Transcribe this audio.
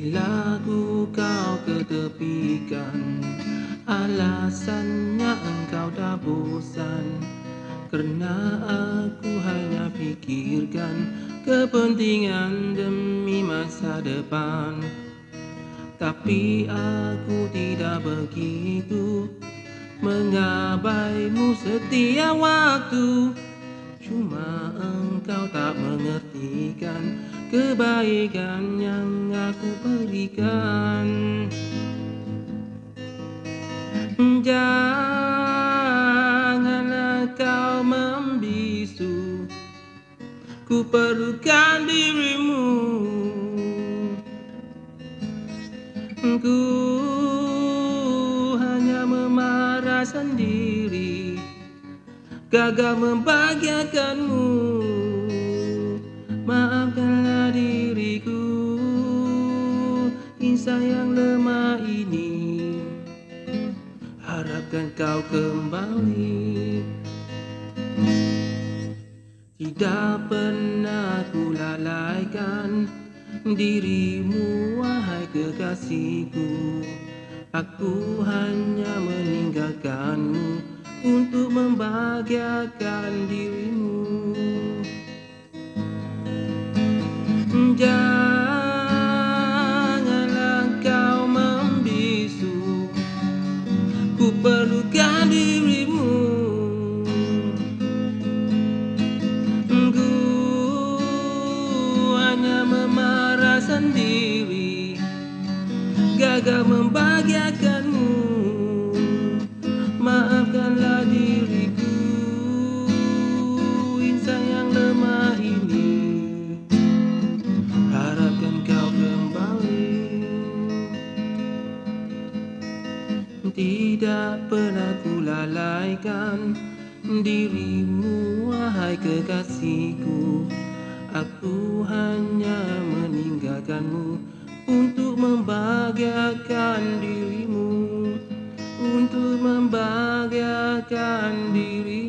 Bila ku kau ketepikan Alasannya engkau dah bosan. Karena aku hanya pikirkan Kepentingan demi masa depan. Tapi aku tidak begitu Mengabaimu setiap waktu Cuma engkau tak mengertikan Kebaikan yang aku berikan Janganlah kau membisu Ku perlukan dirimu. Ku hanya memarah sendiri Gagal membahagiakanmu. Maafkanlah diriku. Insan yang lemah ini Harapkan kau kembali. Tidak pernah ku lalaikan Dirimu wahai kekasihku. Aku hanya meninggalkanmu Untuk membahagiakan dirimu. Janganlah kau membisu Ku perlukan dirimu. Ku hanya memarah sendiri Gagal membahagiakanmu Tidak pernah ku lalaikan Dirimu wahai kekasihku. Aku hanya meninggalkanmu Untuk membahagiakan dirimu Untuk membahagiakan dirimu